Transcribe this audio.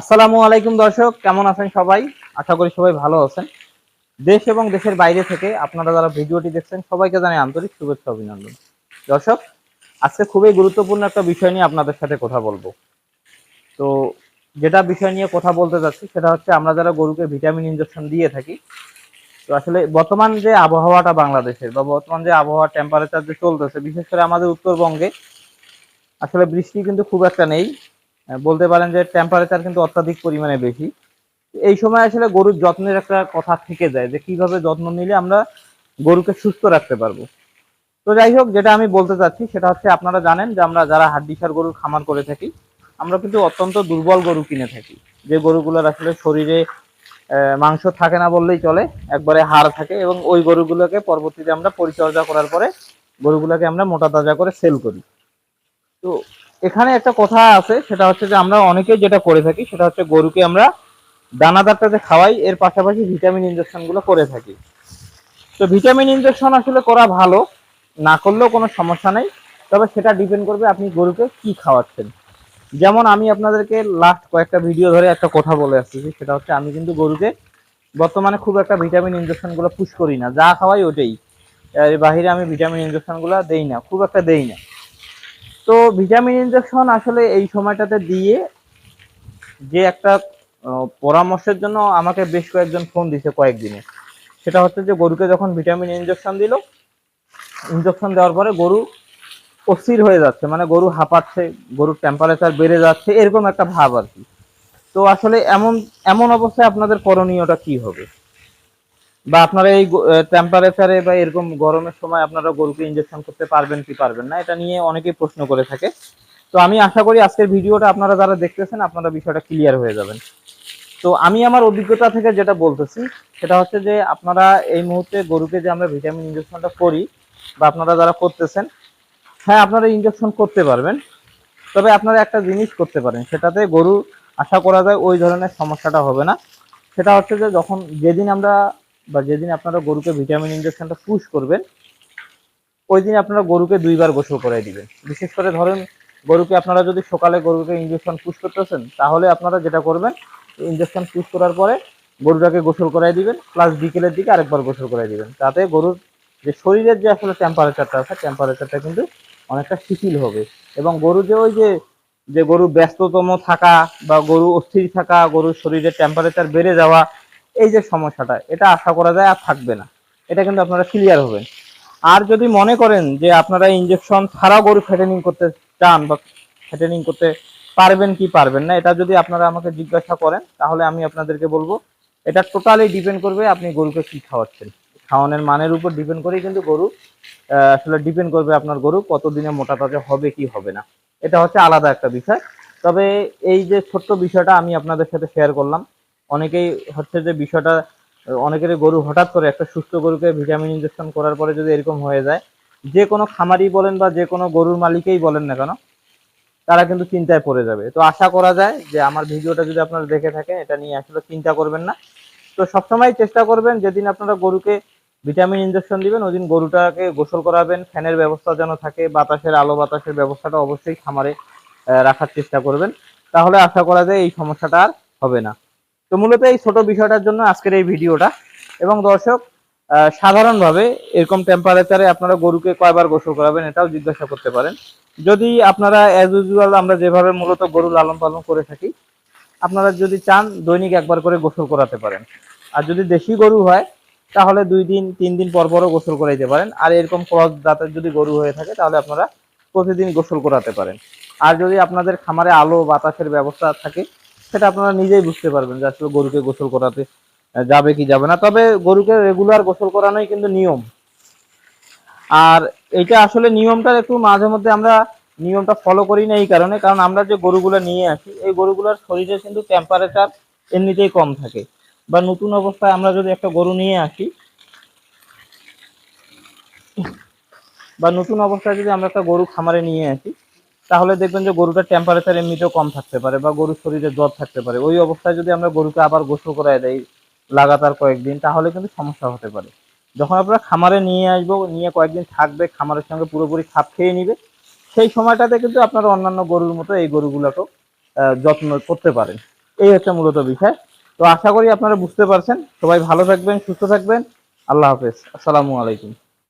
আসসালামু আলাইকুম দর্শক, কেমন আছেন সবাই? আশা করি সবাই ভালো আছেন। দেশ এবং দেশের বাইরে থেকে আপনারা যারা ভিডিওটি দেখছেন, সবাইকে জানাই আন্তরিক শুভেচ্ছা অভিনন্দন। দর্শক, আজকে খুবই গুরুত্বপূর্ণ একটা বিষয় নিয়ে আপনাদের সাথে কথা বলব। তো যেটা বিষয় নিয়ে কথা বলতে যাচ্ছি, সেটা হচ্ছে আমরা যারা গরুকে ভিটামিন ইনজেকশন দিয়ে থাকি, তো আসলে বর্তমান যে আবহাওয়াটা বাংলাদেশের বা বর্তমান যে আবহাওয়া টেম্পারেচার যে চলতেছে, বিশেষ করে আমাদের উত্তরবঙ্গে, আসলে বৃষ্টি কিন্তু খুব একটা নেই। বলতে পারেন যে টেম্পারেচার কিন্তু অত্যাধিক পরিমাণে বেশি। এই সময় আসলে গরুর যত্নের একটা কথা থেকে যায় যে কীভাবে যত্ন নিলে আমরা গরুকে সুস্থ রাখতে পারব। তো যাই হোক, যেটা আমি বলতে চাচ্ছি সেটা হচ্ছে আপনারা জানেন যে আমরা যারা হাড্ডিসার গরুর খামার করে থাকি, আমরা কিন্তু অত্যন্ত দুর্বল গরু কিনে থাকি। যে গরুগুলোর আসলে শরীরে মাংস থাকে না বললেই চলে, একবারে হাড় থাকে এবং ওই গরুগুলোকে পরবর্তীতে আমরা পরিচর্যা করার পরে গরুগুলোকে আমরা মোটা তাজা করে সেল করি। তো এখানে একটা কথা আছে, সেটা হচ্ছে যে আমরা অনেকেই যেটা করে থাকি, সেটা হচ্ছে গরুকে আমরা দানাদারটাতে খাওয়াই, এর পাশাপাশি ভিটামিন ইনজেকশনগুলো করে থাকি। তো ভিটামিন ইনজেকশন আসলে করা ভালো, না করলেও কোনো সমস্যা নেই, তবে সেটা ডিপেন্ড করবে আপনি গরুকে কি খাওয়াচ্ছেন। যেমন আমি আপনাদেরকে লাস্ট কয়েকটা ভিডিও ধরে একটা কথা বলে আসতেছি, সেটা হচ্ছে আমি কিন্তু গরুকে বর্তমানে খুব একটা ভিটামিন ইনজেকশনগুলো পুশ করি না, যা খাওয়াই ওটাই। এর বাহিরে আমি ভিটামিন ইনজেকশনগুলো দেই না, খুব একটা দেই না। তো ভিটামিন ইনজেকশন আসলে এই সময়টাতে দিয়ে যে একটা পরামর্শের জন্য আমাকে বেশ কয়েকজন ফোন দিছে কয়েকদিনে। সেটা হচ্ছে যে গরুকে যখন ভিটামিন ইনজেকশন দিল, ইনজেকশন দেওয়ার পরে গরু অস্থির হয়ে যাচ্ছে মানে গরু হাঁপাচ্ছে, গরুর টেম্পারেচার বেড়ে যাচ্ছে, এরকম একটা ভাব আর কি। তো আসলে এমন এমন অবস্থায় আপনাদের করণীয়টা কি হবে? বা আপনারা এই টেম্পারেচারে বা এরকম গরমের সময় আপনারা গরুকে ইনজেকশন করতে পারবেন কি পারবেন না, এটা নিয়ে অনেকেই প্রশ্ন করে থাকে। তো আমি আশা করি আজকের ভিডিওটা আপনারা যারা দেখতেছেন, আপনারা বিষয়টা ক্লিয়ার হয়ে যাবেন। তো আমি আমার অভিজ্ঞতা থেকে যেটা বলতেছি, সেটা হচ্ছে যে আপনারা এই মুহূর্তে গরুকে যে আমরা ভিটামিন ইনজেকশনটা করি, বা আপনারা যারা করতেছেন হ্যাঁ আপনারা ইনজেকশন করতে পারবেন। তবে আপনারা একটা জিনিস করতে পারেন, সেটাতে গরু আশা করা যায় ওই ধরনের সমস্যাটা হবে না। সেটা হচ্ছে যে যখন যেদিন আমরা বা যেদিন আপনারা গরুকে ভিটামিন ইনজেকশনটা পুশ করবেন ওই দিন আপনারা গরুকে দুইবার গোসল করাই দিবেন। বিশেষ করে ধরেন, গরুকে আপনারা যদি সকালে গরুকে ইনজেকশন পুশ করতেছেন, তাহলে আপনারা যেটা করবেন ইনজেকশন পুশ করার পরে গরুটাকে গোসল করাই দিবেন প্লাস বিকেলের দিকে আরেকবার গোসল করাই দিবেন। তাতে গরুর যে শরীরের যে আসলে টেম্পারেচারটা আছে টেম্পারেচারটা কিন্তু অনেকটা শিথিল হবে। এবং গরু যে ওই যে যে গরু ব্যস্ততম থাকা বা গরু অস্থির থাকা, গরুর শরীরের টেম্পারেচার বেড়ে যাওয়া এই যে সমস্যাটা, এটা আশা করা যায় আর থাকবে না। এটা কিন্তু আপনারা ক্লিয়ার হবেন। আর যদি মনে করেন যে আপনারা ইনজেকশন ছাড়া গরু ফেটেনিং করতে চান বা ফেটেনিং করতে পারবেন কি পারবেন না, এটা যদি আপনারা আমাকে জিজ্ঞাসা করেন, তাহলে আমি আপনাদেরকে বলব, এটা টোটালি ডিপেন্ড করবে আপনি গরুকে কি খাওয়াচ্ছেন। খাওয়ানোর মানের উপর ডিপেন্ড করেই কিন্তু গরু আসলে ডিপেন্ড করবে আপনার গরু, কতদিনে মোটা তাজা হবে কি হবে না। এটা হচ্ছে আলাদা একটা বিষয়। তবে এই যে ছোট্ট বিষয়টা আমি আপনাদের সাথে শেয়ার করলাম অনেকেই হচ্ছে যে বিষয়টা অনেকের গরু হঠাৎ করে একটা সুস্থ গরুকে ভিটামিন ইনজেকশন করার পরে যদি এরকম হয়ে যায়, যে কোনো খামারি বলেন বা যে কোনো গরুর মালিকেই বলেন না কেন, তারা কিন্তু চিন্তায় পড়ে যাবে। তো আশা করা যায় যে আমার ভিডিওটা যদি আপনারা দেখে থাকেন, এটা নিয়ে আসলে চিন্তা করবেন না। তো সবসময় চেষ্টা করবেন যেদিন আপনারা গরুকে ভিটামিন ইনজেকশন দিবেন, ওই দিন গরুটাকে গোসল করাবেন, ফ্যানের ব্যবস্থা যেন থাকে, বাতাসের, আলো বাতাসের ব্যবস্থাটা অবশ্যই খামারে রাখার চেষ্টা করবেন। তাহলে আশা করা যায় এই সমস্যাটা আর হবে না। তো মূলত এই ছোট বিষয়টার জন্য আজকের এই ভিডিওটা। এবং দর্শক সাধারণভাবে এরকম টেম্পারেচারে আপনারা গরুকে কয়বার গোসল করাবেন এটাও জিজ্ঞাসা করতে পারেন। যদি আপনারা অ্যাজ ইউজুয়াল আমরা যেভাবে মূলত গরু লালন পালন করে থাকি, আপনারা যদি চান দৈনিক একবার করে গোসল করাতে পারেন। আর যদি দেশি গরু হয়, তাহলে দুই দিন, তিন দিন পর পরও গোসল করাইতে পারেন। আর এরকম ক্রস জাতের যদি গরু হয়ে থাকে, তাহলে আপনারা প্রতিদিন গোসল করাতে পারেন। আর যদি আপনাদের খামারে আলো, বাতাসের ব্যবস্থা থাকে সেটা আপনারা নিজেই বুঝতে পারবেন যে আসলে গরুকে গোসল করাতে যাবে কি যাবে না। তবে গরুকে রেগুলার গোসল করানোই কিন্তু নিয়ম। আর এটা আসলে নিয়মটা একটু মাঝে মধ্যে আমরা নিয়মটা ফলো করি না এই কারণে, কারণ আমরা যে গরুগুলো নিয়ে আসি, এই গরুগুলোর শরীরে কিন্তু টেম্পারেচার এমনিতেই কম থাকে। বা নতুন অবস্থায় আমরা যদি একটা গরু নিয়ে আসি, বা নতুন অবস্থায় যদি আমরা একটা গরু খামারে নিয়ে আসি তাহলে দেখবেন যে গরুটার টেম্পারেচার এমনিতেও কম থাকতে পারে বা গরুর শরীরে জ্বর থাকতে পারে। ওই অবস্থায় যদি আমরা গরুকে আবার গোসল করায় দেই লাগাতার কয়েকদিন, তাহলে কিন্তু সমস্যা হতে পারে। যখন আপনারা খামারে নিয়ে আসব, নিয়ে কয়েকদিন থাকবে, খামারের সঙ্গে পুরোপুরি খাপ খেয়ে নিবে, সেই সময়টাতে কিন্তু আপনারা অন্যান্য গরুর মতো এই গরুগুলোকেও যত্ন করতে পারেন। এই হচ্ছে মূলত বিষয়। তো আশা করি আপনারা বুঝতে পারছেন। সবাই ভালো থাকবেন, সুস্থ থাকবেন। আল্লাহ হাফেজ। আসসালামু আলাইকুম।